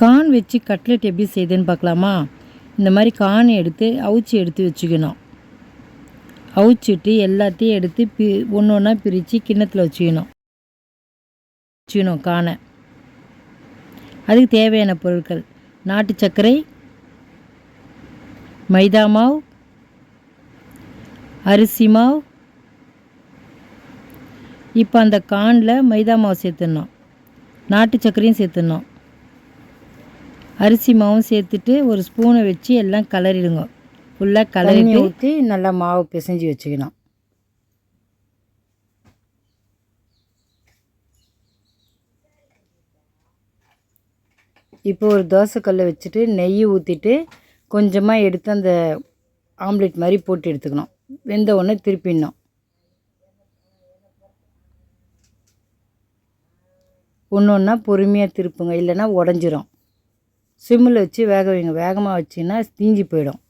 கான் வச்சு கட்லெட் எப்படி செய்யுதுன்னு பார்க்கலாமா? இந்த மாதிரி கான் எடுத்து அவிச்சு எடுத்து வச்சுக்கணும். அவுச்சிட்டு எல்லாத்தையும் எடுத்து பி ஒன்று ஒன்றா பிரித்து கிண்ணத்தில் வச்சுக்கணும். வச்சுக்கணும் கானை. அதுக்கு தேவையான பொருட்கள். நாட்டு சர்க்கரை மைதா மாவு அரிசி மாவு. இப்போ அந்த கானில் மைதா மாவு சேர்த்துடணும். நாட்டு சர்க்கரையும் சேர்த்துடணும். அரிசி மாவும் சேர்த்துட்டு ஒரு ஸ்பூனை வச்சு எல்லாம் கலரிடுங்க. ஃபுல்லாக கலரி ஊற்றி நல்லா மாவு பிசைஞ்சு வச்சுக்கணும். இப்போ ஒரு தோசைக்கல்லை வச்சுட்டு நெய் ஊற்றிட்டு கொஞ்சமாக எடுத்து அந்த ஆம்லெட் மாதிரி போட்டு எடுத்துக்கணும். வெந்த உடனே திருப்பிடணும். ஒன்று ஒன்றா பொறுமையாக திருப்புங்க. இல்லைன்னா உடஞ்சிரும். சிம்மில் வச்சு வேக வைங்க. வேகமாக வச்சிங்கன்னா தீஞ்சு போயிடும்.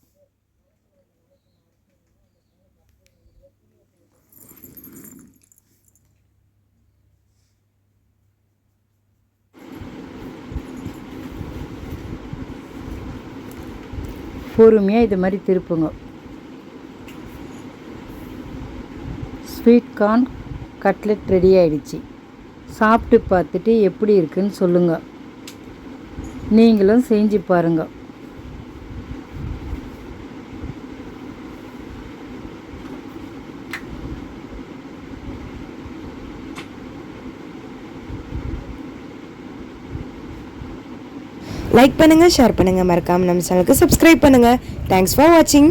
பொறுமையாக இது மாதிரி திருப்புங்க. ஸ்வீட் கார்ன் கட்லெட் ரெடி ஆயிடுச்சு. சாப்பிட்டு பார்த்துட்டு எப்படி இருக்குன்னு சொல்லுங்கள் நீங்களும் செஞ்சு பாருங்கள் லைக் பண்ணுங்க ஷேர் பண்ணுங்க. மறக்காம நம்ம சேனலுக்கு சப்ஸ்கிரைப் பண்ணுங்க. தேங்க்ஸ் ஃபார் வாட்சிங்